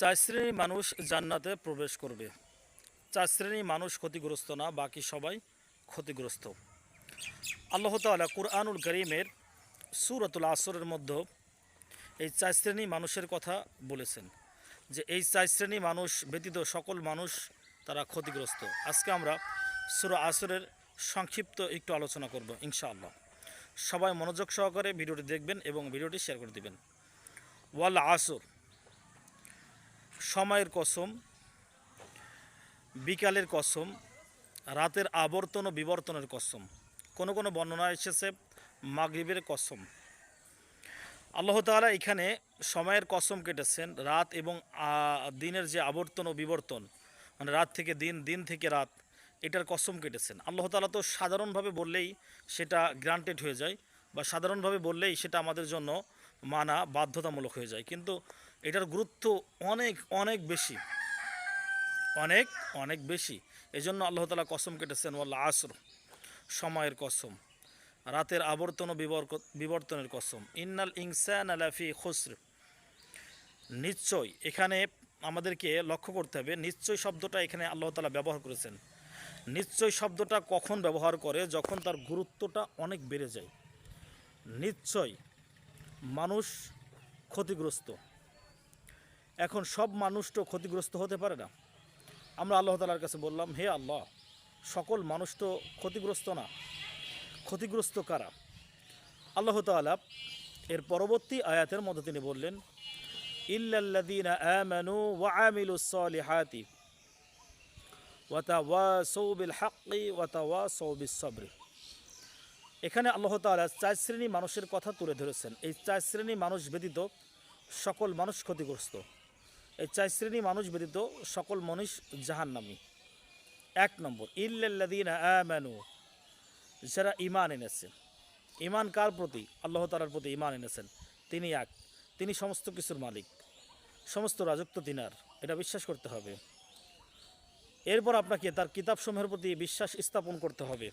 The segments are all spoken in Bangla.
চার শ্রেণির মানুষ জান্নাতে প্রবেশ করবে। চার শ্রেণির মানুষ ক্ষতিগ্রস্ত না, বাকি সবাই ক্ষতিগ্রস্ত। আল্লাহ তাআলা কুরআনুল করিমের সুরতুল আসরের মধ্যে এই চার শ্রেণি মানুষের কথা বলেছেন যে এই চার শ্রেণি মানুষ ব্যতীত সকল মানুষ তারা ক্ষতিগ্রস্ত। আজকে আমরা সুর আসরের সংক্ষিপ্ত একটু আলোচনা করব ইনশাআল্লাহ। সবাই মনোযোগ সহকারে ভিডিওটি দেখবেন এবং ভিডিওটি শেয়ার করে দিবেন। ওয়াল আসর। সময়ের কসম, বিকালের কসম, রাতের আবর্তন ও বিবর্তনের কসম। কোনো কোনো বর্ণনা এসেছে মাগরিবের কসম। আল্লাহ তাআলা এখানে সময়ের কসম কেটেছেন, রাত এবং দিনের যে আবর্তন ও বিবর্তন মানে রাত থেকে দিন দিন থেকে রাত, এটার কসম কেটেছেন। আল্লাহ তাআলা তো সাধারণভাবে বললেই সেটা গ্রান্টেড হয়ে যায় বা সাধারণভাবে বললেই সেটা আমাদের জন্য মানা বাধ্যতামূলক হয়ে যায়। কিন্তু এটার গুরুত্ব অনেক অনেক বেশি। অনেক অনেক বেশি। এজন্য আল্লাহ তালা কসম কেটেছেন, ওয়াল্লা আসর, সময়ের কসম। রাতের আবর্তন ও বিবর্তনের কসম। ইন্নাল ইনসান আলাফি খুসর। নিশ্চয়, এখানে আমাদেরকে লক্ষ্য করতে হবে, নিশ্চয় শব্দটা এখানে আল্লাহ তালা ব্যবহার করেছেন। নিশ্চয় শব্দটা কখন ব্যবহার করে, যখন তার গুরুত্বটা অনেক বেড়ে যায়। নিশ্চয়, মানুষ ক্ষতিগ্রস্ত। এখন সব মানুষ তো ক্ষতিগ্রস্ত হতে পারে না। আমরা আল্লাহ তালার কাছে বললাম, হে আল্লাহ, সকল মানুষ তো ক্ষতিগ্রস্ত না। ক্ষতিগ্রস্ত কারা? আল্লাহ তাআলা এর পরবর্তী আয়াতের মধ্যে তিনি বললেন ওয়া ওয়া ওয়া এখানে আল্লাহ তাআলা চার শ্রেণি মানুষের কথা তুলে ধরেছেন। এই চার শ্রেণি মানুষ ব্যতীত সকল মানুষ ক্ষতিগ্রস্ত। এই চার শ্রেণি মানুষ ব্যতীত সকল মানুষ জাহান্নামী। এক নম্বর আমানু যারা ইমান এনেছেন। ইমান কার প্রতি? আল্লাহ তালার প্রতি ইমান এনেছেন। তিনি এক তিনি সমস্ত কিছুর মালিক সমস্ত রাজত্ব তিনার এটা বিশ্বাস করতে হবে। এরপর আপনাকে তার কিতাবসমূহের প্রতি বিশ্বাস স্থাপন করতে হবে।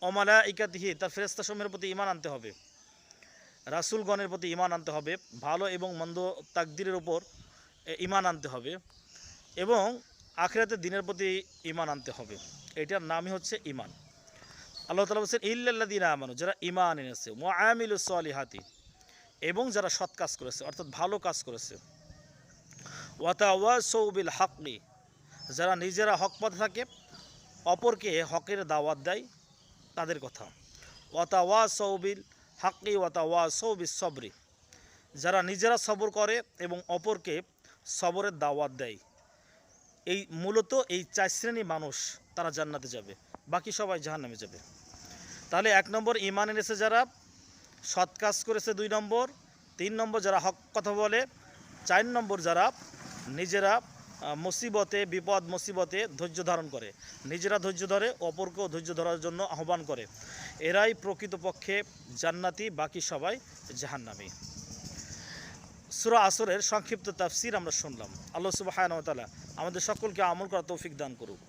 অমালা ইকাতিহি তার ফেরেস্তাসমূহের প্রতি ইমান আনতে হবে। রাসুলগণের প্রতি ইমান আনতে হবে। ভালো এবং মন্দ তাকদিরের উপর এ, ইমান আনতে হবে এবং আখেরাতের দিনের প্রতি ইমান আনতে হবে। এটার নামই হচ্ছে ইমান আল্লাহ তালা বলছেন ইল্লাল্লাদিন আমানু যারা ইমান এনেছে মোয়ামিলু সালিহাতি এবং যারা সৎ কাজ করেছে, অর্থাৎ ভালো কাজ করেছে। ওয়াতা ওয়া সৌবিল হাকলি যারা নিজেরা হক পথে থাকে, অপরকে হকের দাওয়াত দেয়, তাদের কথা। ওয়াতা ওয়া সৌবিল হাকলি ওয়াতা ওয়া সৌবিল সবরি যারা নিজেরা সবর করে এবং অপরকে সবরের দাওয়াত দেয়। এই মূলত এই চার শ্রেণি মানুষ তারা জান্নাতে যাবে, বাকি সবাই জাহান্নামে যাবে। তাহলে এক নম্বর ইমান এনেছে যারা, সৎ কাজ করেছে দুই নম্বর, তিন নম্বর যারা হক কথা বলে, চার নম্বর যারা নিজেরা মুসিবতে, বিপদ মুসিবতে ধৈর্য ধারণ করে, নিজেরা ধৈর্য ধরে, অপরকেও ধৈর্য ধরার জন্য আহ্বান করে। এরাই প্রকৃতপক্ষে জান্নাতি, বাকি সবাই জাহান্নামী। সুরা আসরের সংক্ষিপ্ত তাফসির আমরা শুনলাম। আল্লাহ সুবাহ আমাদের সকলকে আমল করা তৌফিক দান করুক।